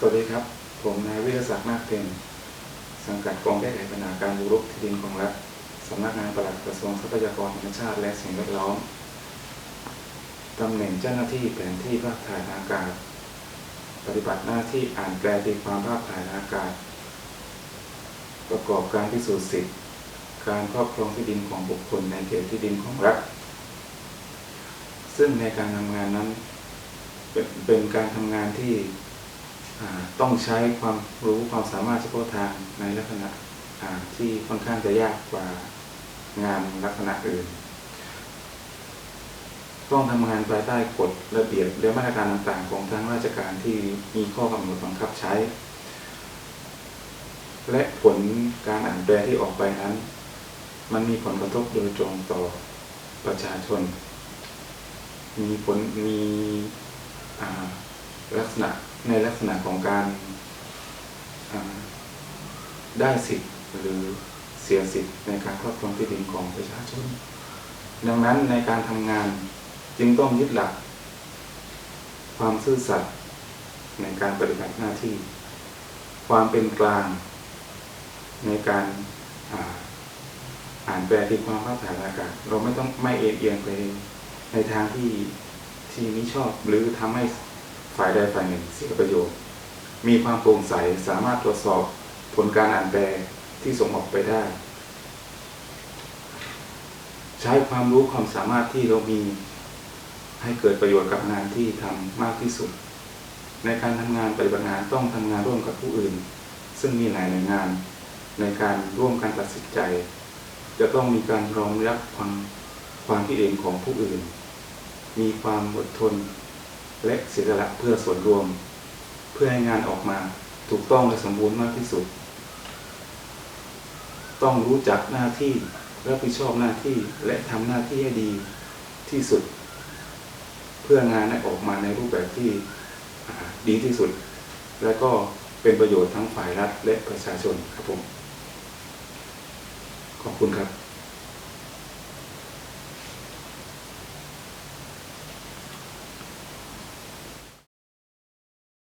สวัสดีครับ ผมนายวิทยาศักดิ์นาคเพ็ญสังกัดกองแก้ไขปัญหาการบุกรุกที่ดินของรัฐสำนักงานปลัดกระทรวงทรัพยากรธรรมชาติและสิ่งแวดล้อมตำแหน่งเจ้าหน้าที่แผนที่ภาพถ่ายทางอากาศ ปฏิบัติหน้าที่อ่านแปลตีความภาพถ่ายทางอากาศ ประกอบการพิสูจน์สิทธิ์ การครอบครองที่ดินของบุคคลในเขตที่ดินของรัฐ ซึ่งในการทำงานนั้นเป็นเป็นการทำงานที่ ต้องใช้ความรู้ความสามารถเฉพาะทางในลักษณะที่ค่อนข้างจะยากกว่างานลักษณะอื่น ต้องทำงานภายใต้กฎระเบียบและมาตรการต่างๆ ของทางราชการที่มีข้อกำหนดบังคับใช้ และผลการอ่านแปลที่ออกไปนั้น มันมีผลกระทบโดยตรงต่อประชาชน มีผลมีลักษณะ ในลักษณะของการได้สิทธิ์หรือเสียสิทธิ์ในการครอบครองที่ดินของประชาชน ดังนั้นในการทำงานจึงต้องยึดหลัก ความซื่อสัตย์ในการปฏิบัติหน้าที่ ความเป็นกลางในการอ่าอานแปลตีความภาพถ่ายอากาศ เราไม่ต้องไม่เอียงเอียงไปในทางที่ที่มิชอบหรือทำให้ ฝ่ายใดฝ่ายหนึ่งเสียประโยชน์ มีความโปร่งใสสามารถตรวจสอบผลการอ่านแปลที่ส่งออกไปได้ ใช้ความรู้ความสามารถที่เรามีให้เกิดประโยชน์กับงานที่ทำมากที่สุด ในการทำงานปฏิบัติงานต้องทำงานร่วมกับผู้อื่น ซึ่งมีหลายหน่วยงาน ในการร่วมกันตัดสินใจ จะต้องมีการรองรับความความคิดเห็นของผู้อื่น มีความอดทน และเสียสละเพื่อส่วนรวม เพื่อให้งานออกมาถูกต้องและสมบูรณ์มากที่สุด ต้องรู้จักหน้าที่รับผิดชอบหน้าที่และทำหน้าที่ให้ดีที่สุด เพื่องานให้ออกมาในรูปแบบที่ดีที่สุด และก็เป็นประโยชน์ทั้งฝ่ายรัฐและประชาชนครับผม ขอบคุณครับ